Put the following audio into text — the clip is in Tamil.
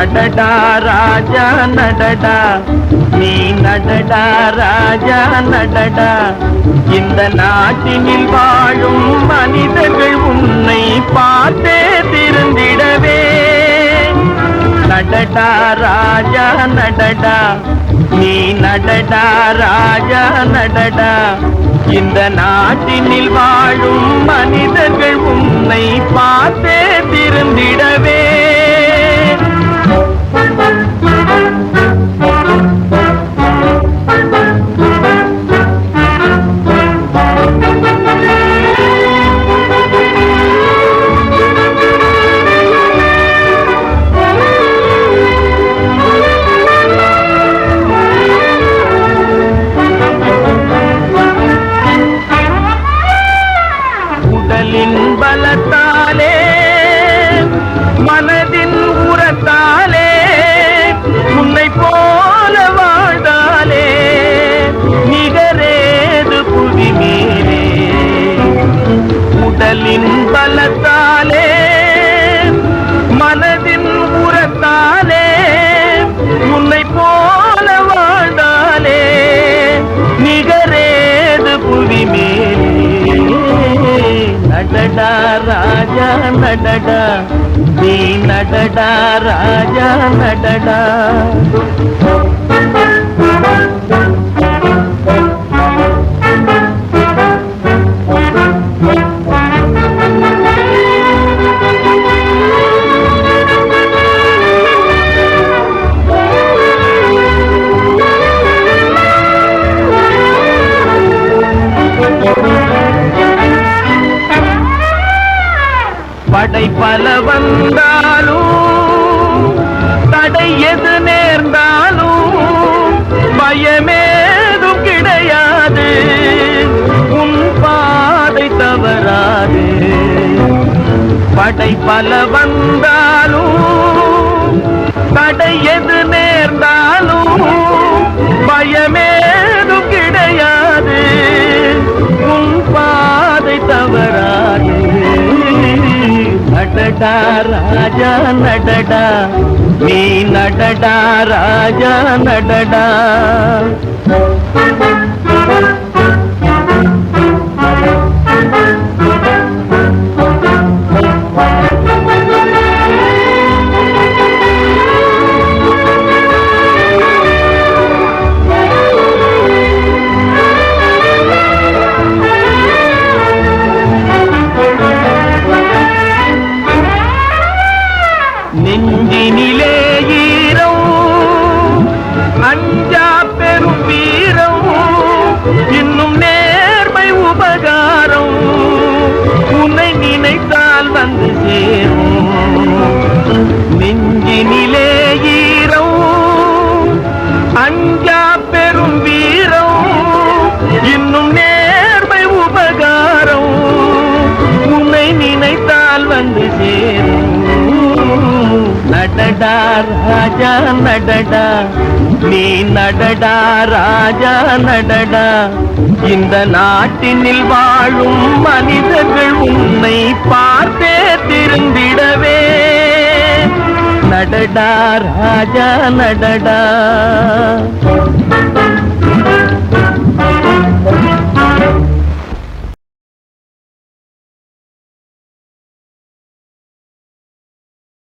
நடடா ராஜா நடடா. நீ நடடா ராஜா நடடா. இந்த நாட்டினில் வாழும் மனிதர்கள் உன்னை பார்த்தே திருந்திடவே நடடா ராஜா நடடா. நீ நடடா ராஜா நடடா. இந்த நாட்டினில் வாழும் மனிதர்கள் உன்னை பார்த்தே திருந்திட உடலின் பலத்தாலே மனதின் உரத்தாலே உன்னை போல வாழ்ந்தாலே நிகரேது புவி மேலே நடடா ராஜா நடடா. நீ நடடா ராஜா நடடா. பல வந்தாலும் தடை எது நேர்ந்தாலும் பயமேதும் கிடையாது. உன் பாதை தவறாது. படை பல வந்தாலும் தடை எது நேர்ந்தாலும் பயமேதும் கிடையாது. உன் பாதை தவறாது நடடா ராஜா நடடா நீ நடடா ராஜா நடடா 您。நடடா ராஜா நடடா. நீ நடடா ராஜா நடடா. இந்த நாட்டினில் வாழும் மனிதர்கள் உன்னை பார்த்தே திருந்திடவே. நடடா ராஜா நடடா.